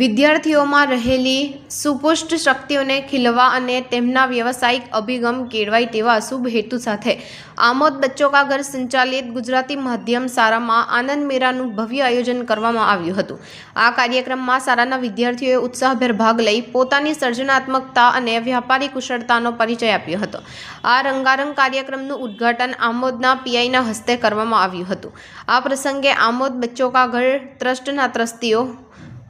વિદ્યાર્થીઓમાં રહેલી સુપુષ્ટ શક્તિઓને ખીલવા અને તેમના વ્યવસાયિક અભિગમ કેળવાય તેવા શુભ હેતુ સાથે આમોદ બચ્ચો કા ઘર સંચાલિત ગુજરાતી માધ્યમ શાળામાં આનંદ મેળાનું ભવ્ય આયોજન કરવામાં આવ્યું હતું. આ કાર્યક્રમમાં શાળાના વિદ્યાર્થીઓએ ઉત્સાહભેર ભાગ લઈ પોતાની સર્જનાત્મકતા અને વ્યાપારી કુશળતાનો પરિચય આપ્યો હતો. આ રંગારંગ કાર્યક્રમનું ઉદ્ઘાટન આમોદના પીઆઈના હસ્તે કરવામાં આવ્યું હતું. આ પ્રસંગે આમોદ બચ્ચો કા ઘર ટ્રસ્ટના ટ્રસ્ટીઓ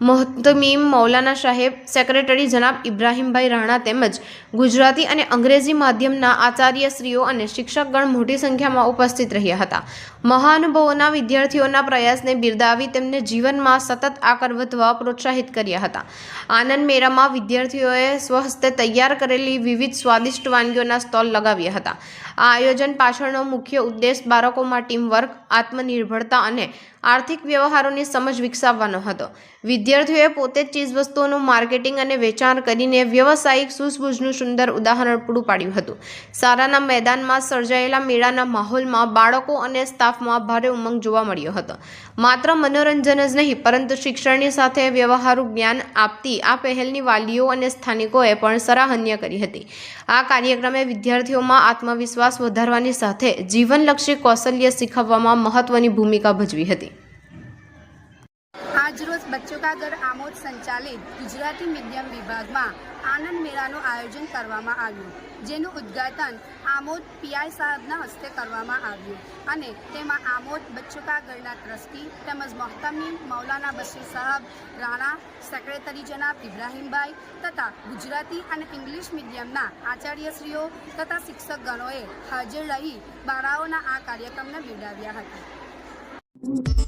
મોહતમીમ મૌલાના સાહેબ, સેક્રેટરી જનાબ ઇબ્રાહીમભાઈ રાણા તેમજ ગુજરાતી અને અંગ્રેજી માધ્યમના આચાર્યશ્રીઓ અને શિક્ષકગણ મોટી સંખ્યામાં ઉપસ્થિત રહ્યા હતા. મહાનુભાવોના વિદ્યાર્થીઓના પ્રયાસને બિરદાવી તેમને જીવનમાં સતત આગળ વધવા પ્રોત્સાહિત કર્યા હતા. આનંદ મેળામાં વિદ્યાર્થીઓએ સ્વહસ્તે તૈયાર કરેલી વિવિધ સ્વાદિષ્ટ વાનગીઓના સ્ટોલ લગાવ્યા હતા. આ આયોજન પાછળનો મુખ્ય ઉદ્દેશ બાળકોમાં ટીમવર્ક, આત્મનિર્ભરતા અને આર્થિક વ્યવહારોની સમજ વિકસાવવાનો હતો. વિદ્યાર્થીઓએ પોતે જ ચીજવસ્તુઓનું માર્કેટિંગ અને વેચાણ કરીને વ્યવસાયિક સૂઝબૂઝનું સુંદર ઉદાહરણ પૂરું પાડ્યું હતું. શાળાના મેદાનમાં સર્જાયેલા મેળાના માહોલમાં બાળકો અને સ્ટાફમાં ભારે ઉમંગ જોવા મળ્યો હતો. માત્ર મનોરંજન જ નહીં, પરંતુ શિક્ષણની સાથે વ્યવહારુ જ્ઞાન આપતી આ પહેલની વાલીઓ અને સ્થાનિકોએ પણ સરાહનીય કરી હતી. આ કાર્યક્રમે વિદ્યાર્થીઓમાં આત્મવિશ્વાસ વધારવાની સાથે જીવનલક્ષી કૌશલ્ય શીખવવામાં મહત્વની ભૂમિકા ભજવી હતી. બચ્ચો આમોદ સંચાલિત ગુજરાતી મીડિયમ વિભાગમાં આનંદ મેળાનું આયોજન કરવામાં આવ્યું, જેનું ઉદ્ઘાટન આમોદ પીઆઈ સાહેબના હસ્તે કરવામાં આવ્યું અને તેમાં આમોદ બચ્ચો ટ્રસ્ટી તેમજ મોહતમી મૌલાના બશીર સાહેબ, રાણા, સેક્રેટરી જનાબ ઇબ્રાહીમભાઈ તથા ગુજરાતી અને ઇંગ્લિશ મીડિયમના આચાર્યશ્રીઓ તથા શિક્ષકગણોએ હાજર રહી બાળાઓના આ કાર્યક્રમને બિરદાવ્યા હતા.